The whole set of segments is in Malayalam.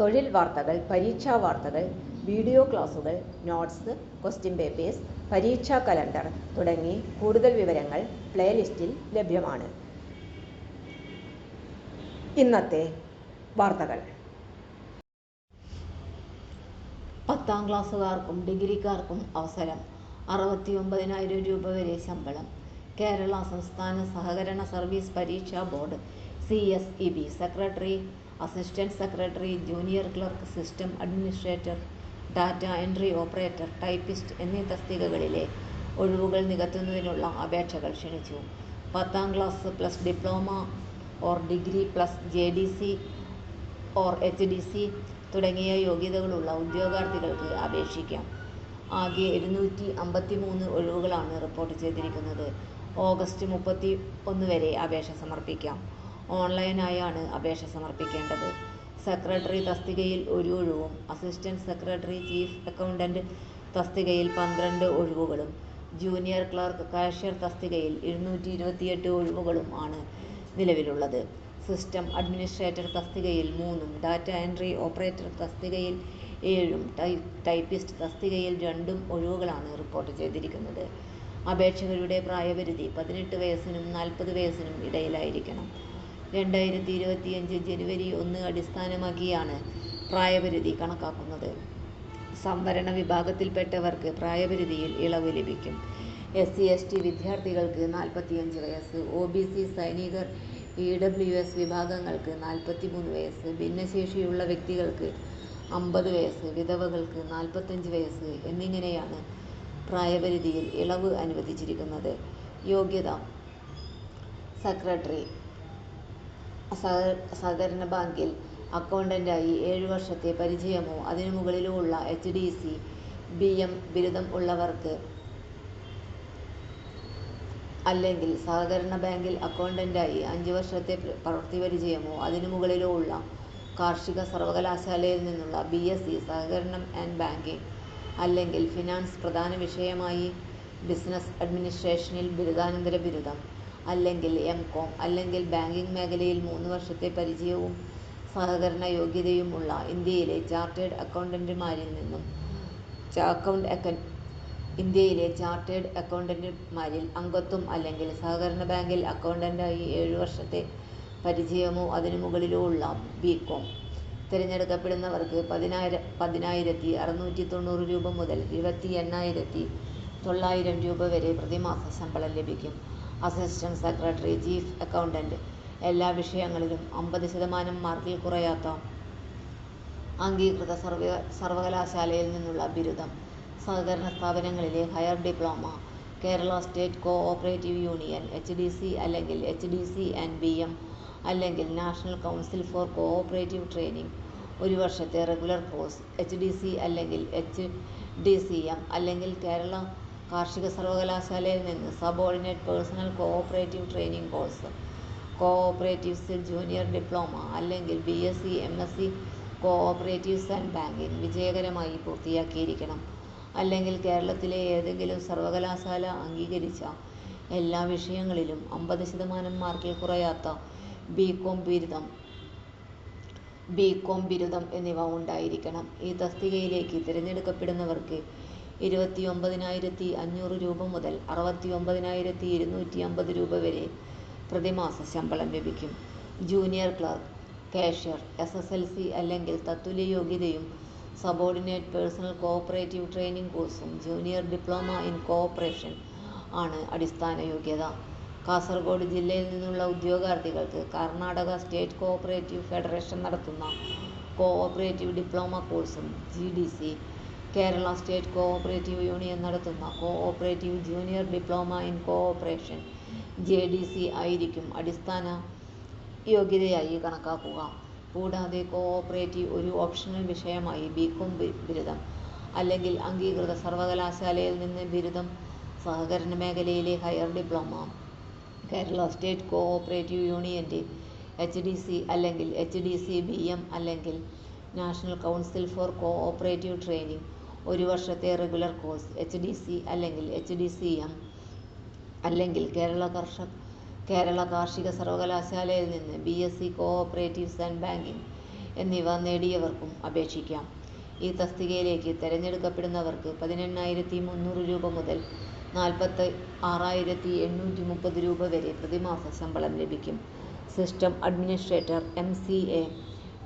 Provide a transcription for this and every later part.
തൊഴിൽ വാർത്തകൾ പരീക്ഷാ വാർത്തകൾ വീഡിയോ ക്ലാസുകൾ നോട്ട്സ് ക്വസ്റ്റ്യൻ പേപ്പേഴ്സ് പരീക്ഷാ കലണ്ടർ തുടങ്ങി കൂടുതൽ വിവരങ്ങൾ പ്ലേലിസ്റ്റിൽ ലഭ്യമാണ്. ഇന്നത്തെ വാർത്തകൾ. പത്താം ക്ലാസ്സുകാർക്കും ഡിഗ്രിക്കാർക്കും അവസരം. അറുപത്തി ഒമ്പതിനായിരം രൂപ വരെ ശമ്പളം. കേരള സംസ്ഥാന സഹകരണ സർവീസ് പരീക്ഷാ board C S E B secretary assistant secretary junior clerk system administrator data entry operator typist എന്നീ തസ്തികകളിലെ ഒഴിവുകൾ നികത്തുന്നതിനുള്ള അപേക്ഷകൾ ക്ഷണിച്ചു. പത്താം class plus diploma or degree plus J D C or HDC തുടങ്ങിയ യോഗ്യതകളുള്ള ഉദ്യോഗാർത്ഥികൾക്ക് അപേക്ഷിക്കാം. ആകെ ഇരുന്നൂറ്റി അമ്പത്തി മൂന്ന് ഒഴിവുകളാണ് റിപ്പോർട്ട് ചെയ്തിരിക്കുന്നത്. ഓഗസ്റ്റ് മുപ്പത്തി ഒന്ന് വരെ അപേക്ഷ സമർപ്പിക്കാം. ഓൺലൈനായാണ് അപേക്ഷ സമർപ്പിക്കേണ്ടത്. സെക്രട്ടറി തസ്തികയിൽ ഒരു ഒഴിവും അസിസ്റ്റന്റ് സെക്രട്ടറി ചീഫ് അക്കൗണ്ടന്റ് തസ്തികയിൽ പന്ത്രണ്ട് ഒഴിവുകളും ജൂനിയർ ക്ലർക്ക് കാഷ്യർ തസ്തികയിൽ ഇരുന്നൂറ്റി ഇരുപത്തിയെട്ട് ഒഴിവുകളും ആണ് നിലവിലുള്ളത്. സിസ്റ്റം അഡ്മിനിസ്ട്രേറ്റർ തസ്തികയിൽ മൂന്നും ഡാറ്റ എൻട്രി ഓപ്പറേറ്റർ തസ്തികയിൽ ഏഴും ടൈപ്പിസ്റ്റ് തസ്തികയിൽ രണ്ടും ഒഴിവുകളാണ് റിപ്പോർട്ട് ചെയ്തിരിക്കുന്നത്. അപേക്ഷകരുടെ പ്രായപരിധി പതിനെട്ട് വയസ്സിനും നാൽപ്പത് വയസ്സിനും ഇടയിലായിരിക്കണം. രണ്ടായിരത്തി ഇരുപത്തിയഞ്ച് ജനുവരി ഒന്ന് അടിസ്ഥാനമാക്കിയാണ് പ്രായപരിധി കണക്കാക്കുന്നത്. സംവരണ വിഭാഗത്തിൽപ്പെട്ടവർക്ക് പ്രായപരിധിയിൽ ഇളവ് ലഭിക്കും. എസ് സി എസ് ടി വിദ്യാർത്ഥികൾക്ക് നാൽപ്പത്തിയഞ്ച് വയസ്സ് ഒ ബി സി സൈനികർ ഇ ഡബ്ല്യു എസ് വിഭാഗങ്ങൾക്ക് നാൽപ്പത്തിമൂന്ന് വയസ്സ് ഭിന്നശേഷിയുള്ള വ്യക്തികൾക്ക് അമ്പത് വയസ്സ് വിധവകൾക്ക് നാൽപ്പത്തഞ്ച് വയസ്സ് എന്നിങ്ങനെയാണ് പ്രായപരിധിയിൽ ഇളവ് അനുവദിച്ചിരിക്കുന്നത്. യോഗ്യത സെക്രട്ടറി സഹകരണ ബാങ്കിൽ അക്കൗണ്ടന്റായി ഏഴ് വർഷത്തെ പരിചയമോ അതിനു മുകളിലോ ഉള്ള H D C B M ബിരുദം ഉള്ളവർക്ക് അല്ലെങ്കിൽ സഹകരണ ബാങ്കിൽ അക്കൗണ്ടന്റായി അഞ്ച് വർഷത്തെ പ്രവൃത്തി പരിചയമോ അതിനു മുകളിലോ ഉള്ള കാർഷിക സർവകലാശാലയിൽ നിന്നുള്ള ബി എസ് സി സഹകരണം ആൻഡ് ബാങ്കിംഗ് അല്ലെങ്കിൽ ഫിനാൻസ് പ്രധാന വിഷയമായി ബിസിനസ് അഡ്മിനിസ്ട്രേഷനിൽ ബിരുദാനന്തര ബിരുദം അല്ലെങ്കിൽ എം കോം അല്ലെങ്കിൽ ബാങ്കിംഗ് മേഖലയിൽ മൂന്ന് വർഷത്തെ പരിചയവും സഹകരണ യോഗ്യതയുമുള്ള ഇന്ത്യയിലെ ചാർട്ടേഡ് അക്കൗണ്ടന്റുമാരിൽ നിന്നും ഇന്ത്യയിലെ ചാർട്ടേഡ് അക്കൗണ്ടന്റുമാരിൽ അംഗത്വം അല്ലെങ്കിൽ സഹകരണ ബാങ്കിൽ അക്കൗണ്ടന്റായി ഏഴ് വർഷത്തെ പരിചയമോ അതിനു മുകളിലോ ഉള്ള ബി കോം തിരഞ്ഞെടുക്കപ്പെടുന്നവർക്ക് പതിനായിര പതിനായിരത്തി അറുന്നൂറ്റി തൊണ്ണൂറ് രൂപ മുതൽ ഇരുപത്തി എണ്ണായിരത്തി തൊള്ളായിരം രൂപ വരെ പ്രതിമാസ ശമ്പളം ലഭിക്കും. Assistant secretary chief accountant. എല്ലാ വിഷയങ്ങളിലും അമ്പത് ശതമാനം മാർക്കിൽ കുറയാത്ത അംഗീകൃത സർവ സർവകലാശാലയിൽ നിന്നുള്ള ബിരുദം. സഹകരണ സ്ഥാപനങ്ങളിലെ higher diploma Kerala state cooperative union H D C അല്ലെങ്കിൽ H D C and B M അല്ലെങ്കിൽ national council for cooperative training. ഒരു വർഷത്തെ regular course H D C അല്ലെങ്കിൽ എച്ച് ഡി സി എം അല്ലെങ്കിൽ കേരള കാർഷിക സർവകലാശാലയിൽ നിന്ന് subordinate personnel cooperative training course കോ ഓപ്പറേറ്റീവ്സിൽ ജൂനിയർ ഡിപ്ലോമ അല്ലെങ്കിൽ B S C M S C cooperatives and banking വിജയകരമായി പൂർത്തിയാക്കിയിരിക്കണം. അല്ലെങ്കിൽ കേരളത്തിലെ ഏതെങ്കിലും സർവകലാശാല അംഗീകരിച്ച എല്ലാ വിഷയങ്ങളിലും അമ്പത് ശതമാനം മാർക്കിൽ കുറയാത്ത ബി കോം ബിരുദം ബി കോം ബിരുദം എന്നിവ ഉണ്ടായിരിക്കണം. ഈ തസ്തികയിലേക്ക് തിരഞ്ഞെടുക്കപ്പെടുന്നവർക്ക് ഇരുപത്തി ഒമ്പതിനായിരത്തി അഞ്ഞൂറ് രൂപ മുതൽ അറുപത്തി ഒമ്പതിനായിരത്തി ഇരുന്നൂറ്റി അമ്പത് രൂപ വരെ പ്രതിമാസ ശമ്പളം ലഭിക്കും. Junior clerk cashier S S L C അല്ലെങ്കിൽ തത്തുല്യ യോഗ്യതയും സബോർഡിനേറ്റ് പേഴ്സണൽ കോഓപ്പറേറ്റീവ് ട്രെയിനിംഗ് കോഴ്സും ജൂനിയർ ഡിപ്ലോമ ഇൻ കോഓപ്പറേഷൻ ആണ് അടിസ്ഥാന യോഗ്യത. കാസർഗോഡ് ജില്ലയിൽ നിന്നുള്ള ഉദ്യോഗാർത്ഥികൾക്ക് കർണാടക സ്റ്റേറ്റ് കോഓപ്പറേറ്റീവ് ഫെഡറേഷൻ നടത്തുന്ന കോഓപ്പറേറ്റീവ് ഡിപ്ലോമ കോഴ്സും G D C Kerala state cooperative union നടത്തുന്ന cooperative junior diploma in cooperation J D C ആയിരിക്കും അടിസ്ഥാന യോഗ്യതയായി കണക്കാക്കുക. കൂടാതെ കോഓപ്പറേറ്റീവ് ഒരു ഓപ്ഷണൽ വിഷയമായി ബികോം ബിരുദം അല്ലെങ്കിൽ അംഗീകൃത സർവകലാശാലയിൽ നിന്ന് ബിരുദം സഹകരണ മേഖലയിലെ higher diploma. Kerala state cooperative യൂണിയന്റെ എച്ച് ഡി സി അല്ലെങ്കിൽ H D C B M അല്ലെങ്കിൽ national council for cooperative training ഒരു വർഷത്തെ regular course H D C അല്ലെങ്കിൽ എച്ച് ഡി സി എം അല്ലെങ്കിൽ കേരള കർഷക കേരള കാർഷിക സർവകലാശാലയിൽ നിന്ന് B S C cooperatives and banking എന്നിവ നേടിയവർക്കും അപേക്ഷിക്കാം. ഈ തസ്തികയിലേക്ക് തിരഞ്ഞെടുക്കപ്പെടുന്നവർക്ക് പതിനെണ്ണായിരത്തി മുന്നൂറ് രൂപ മുതൽ നാൽപ്പത്തി ആറായിരത്തി എണ്ണൂറ്റി മുപ്പത് രൂപ വരെ പ്രതിമാസ ശമ്പളം ലഭിക്കും. System administrator M C A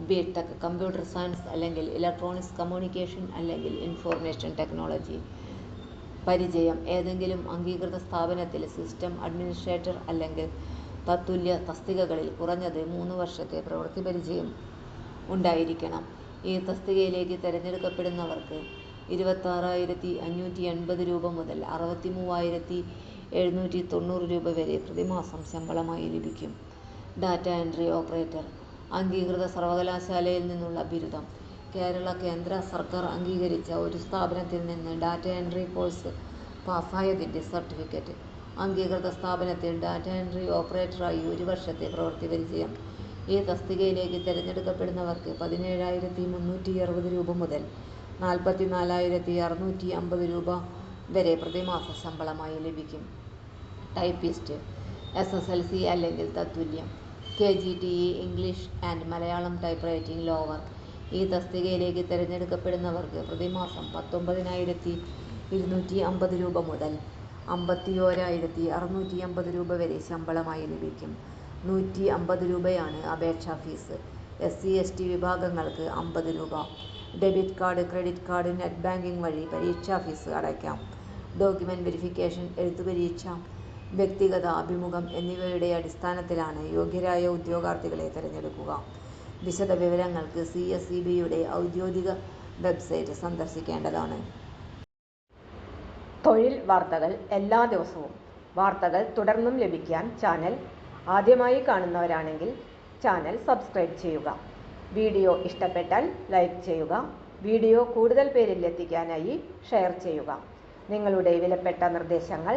B tech computer science അല്ലെങ്കിൽ ഇലക്ട്രോണിക്സ് കമ്മ്യൂണിക്കേഷൻ അല്ലെങ്കിൽ ഇൻഫോർമേഷൻ ടെക്നോളജി പരിചയം ഏതെങ്കിലും അംഗീകൃത സ്ഥാപനത്തിൽ സിസ്റ്റം അഡ്മിനിസ്ട്രേറ്റർ അല്ലെങ്കിൽ തത്തുല്യ തസ്തികകളിൽ കുറഞ്ഞത് മൂന്ന് വർഷത്തെ പ്രവൃത്തി പരിചയം ഉണ്ടായിരിക്കണം. ഈ തസ്തികയിലേക്ക് തിരഞ്ഞെടുക്കപ്പെടുന്നവർക്ക് ഇരുപത്താറായിരത്തി അഞ്ഞൂറ്റി എൺപത് രൂപ മുതൽ അറുപത്തി മൂവായിരത്തി എഴുന്നൂറ്റി തൊണ്ണൂറ് രൂപ വരെ പ്രതിമാസം ശമ്പളമായി ലഭിക്കും ഡാറ്റ എൻട്രി ഓപ്പറേറ്റർ അംഗീകൃത സർവകലാശാലയിൽ നിന്നുള്ള ബിരുദം. കേരള കേന്ദ്ര സർക്കാർ അംഗീകരിച്ച ഒരു സ്ഥാപനത്തിൽ നിന്ന് ഡാറ്റ എൻട്രി കോഴ്സ് പാസ്സായതിന്റെ സർട്ടിഫിക്കറ്റ്. അംഗീകൃത സ്ഥാപനത്തിൽ ഡാറ്റ എൻട്രി ഓപ്പറേറ്ററായി ഒരു വർഷത്തെ പ്രവൃത്തി പരിചയം. ഈ തസ്തികയിലേക്ക് തിരഞ്ഞെടുക്കപ്പെടുന്നവർക്ക് പതിനേഴായിരത്തി മുന്നൂറ്റി അറുപത് രൂപ മുതൽ നാൽപ്പത്തി നാലായിരത്തി അറുന്നൂറ്റി അമ്പത് രൂപ വരെ പ്രതിമാസ ശമ്പളമായി ലഭിക്കും. Typist S S L C അല്ലെങ്കിൽ തത്തുല്യം. K G English and Malayalam typewriting lower. ഈ തസ്തികയിലേക്ക് തിരഞ്ഞെടുക്കപ്പെടുന്നവർക്ക് പ്രതിമാസം പത്തൊമ്പതിനായിരത്തി ഇരുന്നൂറ്റി അമ്പത് രൂപ മുതൽ അമ്പത്തി ഓരായിരത്തി അറുന്നൂറ്റി അമ്പത് രൂപ വരെ ശമ്പളമായി ലഭിക്കും. നൂറ്റി അമ്പത് രൂപയാണ് അപേക്ഷാ fees. S C S T വിഭാഗങ്ങൾക്ക് അമ്പത് രൂപ. Debit card credit card net banking വഴി പരീക്ഷാ ഫീസ് അടയ്ക്കാം. ഡോക്യുമെന്റ് വെരിഫിക്കേഷൻ എഴുത്തുപരീക്ഷ വ്യക്തിഗത അഭിമുഖം എന്നിവയുടെ അടിസ്ഥാനത്തിലാണ് യോഗ്യരായ ഉദ്യോഗാർത്ഥികളെ തിരഞ്ഞെടുക്കുക. വിശദ വിവരങ്ങൾക്ക് സി എസ് ഇ ബിയുടെ ഔദ്യോഗിക വെബ്സൈറ്റ് സന്ദർശിക്കേണ്ടതാണ്. തൊഴിൽ വാർത്തകൾ എല്ലാ ദിവസവും. വാർത്തകൾ തുടർന്നും ലഭിക്കാൻ ചാനൽ ആദ്യമായി കാണുന്നവരാണെങ്കിൽ ചാനൽ സബ്സ്ക്രൈബ് ചെയ്യുക. വീഡിയോ ഇഷ്ടപ്പെട്ടാൽ ലൈക്ക് ചെയ്യുക. വീഡിയോ കൂടുതൽ പേരിൽ എത്തിക്കാനായി ഷെയർ ചെയ്യുക. നിങ്ങളുടെ വിലപ്പെട്ട നിർദ്ദേശങ്ങൾ